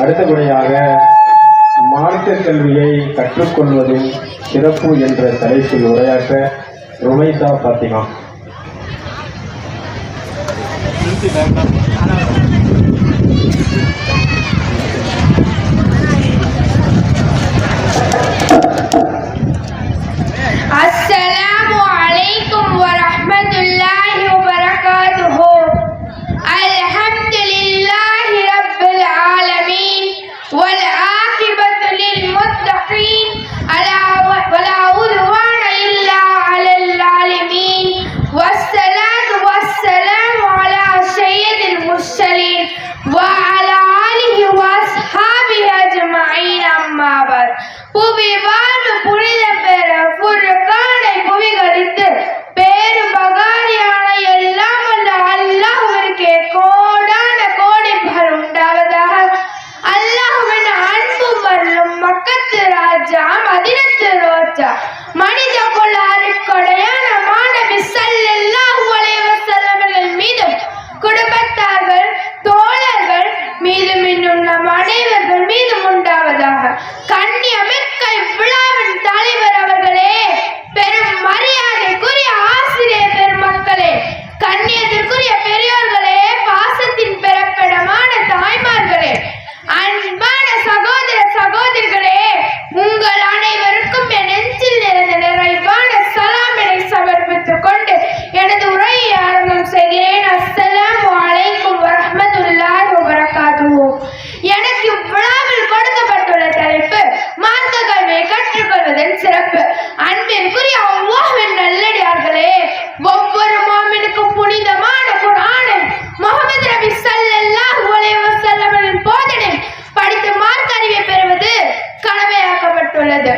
அடுத்தபடியாக மார்க்க கல்வியை கற்றுக்கொள்வதில் சிறப்பு என்ற தலைப்பில் உரையாற்ற ருமைதா பாத்திமா. சிறப்பு. அன்பிற்குரிய அவ்வாவின் நல்லடியார்களே ஒவ்வொரு மாமனுக்கும் புனிதமான குரானை முகமது நபி சல்லல்லாஹு அலைஹி வஸல்லம் போதனை படித்து மார்க் அறிவை பெறுவது கடமையாக்கப்பட்டுள்ளது.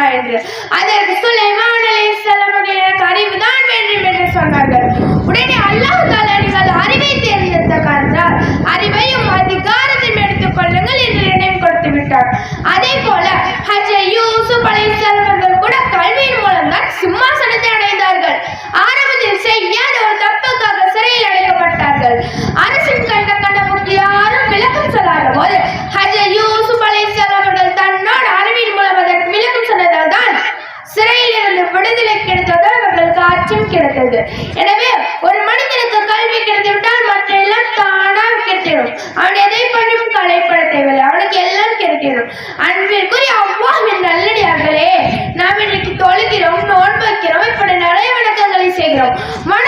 அல்லா என்று அதற்கு சுலைமான் அலைஹிஸ்ஸலாமுடைய அறிவு தான் வேண்டும் என்று சொன்னார்கள். உடனே அல்லாஹ் தாலா நீங்கள் அறிவை தேர்ந்தெடுத்த காரணத்தால் அறிவையும் அதிகாரத்தையும் எடுத்துக் கொள்ளுங்கள் என்று நினைவு கொடுத்து விட்டார். உண்டு எனவே ஒரு மனிதனுக்கு கல்வி கிடைத்து விட்டால் மற்ற எல்லாம் தானாக கிடைத்திடும். அவன் எதை பண்ணும் கலைப்பட தேவையில்லை. அவனுக்கு எல்லாம் கிடைத்திடும். அன்பிற்குரிய அவ்வாவின் நல்லடியார்களே நாம் இன்றைக்கு தொழுகிறோம் நோன்பு வைக்கிறோம் இப்படி நிறைய வணக்கங்களை செய்கிறோம். மன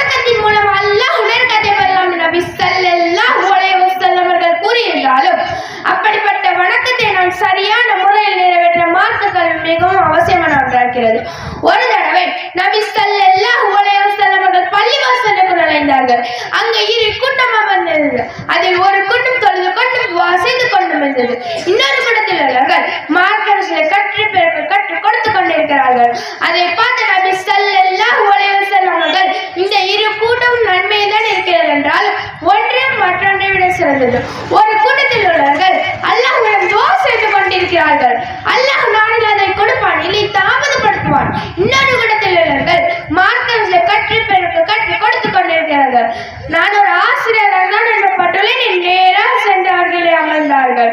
விட ஒரு கூட்டத்தில் உள்ளவர்கள் அல்லாஹ்விடம் துவா செய்து கொண்டிருக்கிறார்கள். அல்லாஹ் நாளில் அதை கொடுப்பான் இல்லை தாமதப்படுத்துவான். இன்னொரு கூட்டத்தில் உள்ளவர்கள் மார்க்கம் கற்று பிறகு கற்று கொடுத்து கொண்டிருக்கிறார்கள். நான் ஒரு ஆசிரியராக தான் என்ற என் நேராக சென்று அவர்களே அமர்ந்தார்கள்.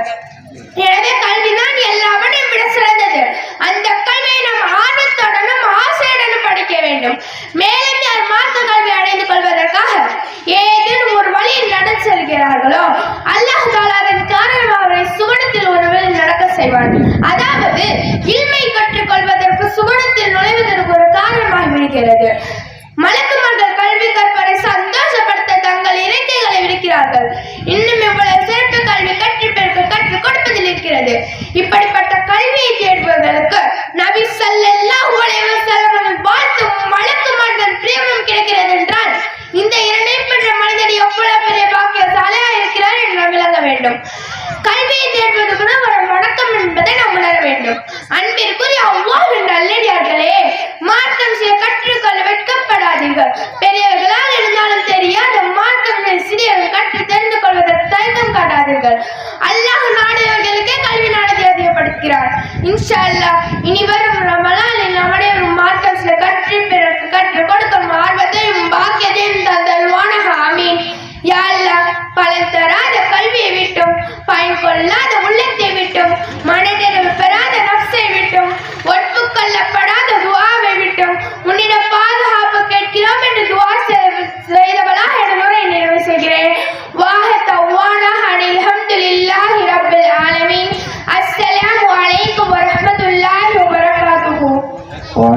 எனவே கல்விதான் எல்லாவற்றையும் விட சிறந்தது. அந்த கல்வியை நாம் ஆர்வத்துடனும் ஆசையுடனும் படிக்க வேண்டும். மேலும் யார் மார்க்க கல்வி அடைந்து கொள்வதற்காக? ஏ அன்பிற்குரிய அவ்வாறு நல்லடியார்களே மார்க்கம் சில கற்றுக்கொள்ள வெட்கப்படாதீர்கள். பெரியவர்களால் இருந்தாலும் தெரியாத மார்க்கம் சிறியவர்கள் கற்று தெரிந்து கொள்வதற்கு தயக்கம் காட்டாதீர்கள். அல்லாஹ் நாடுகளுக்கே கல்வி நாடத்தை அதிகப்படுத்துகிறார். இன்ஷா அல்லாஹ் இனி வரும் ரமலானில் நம்முடைய மார்க்கம் சில கற்று பிறகு கற்றுக் கொடுக்கும் ஆர்வத்தையும் பாக்கியத்தையும் தந்தல்வானக ஆமீன். யா அல்லாஹ் பலன் தராத கல்வியை விட்டும் பயன் கொள்ளாத உள்ளத்தை விட்டும் மன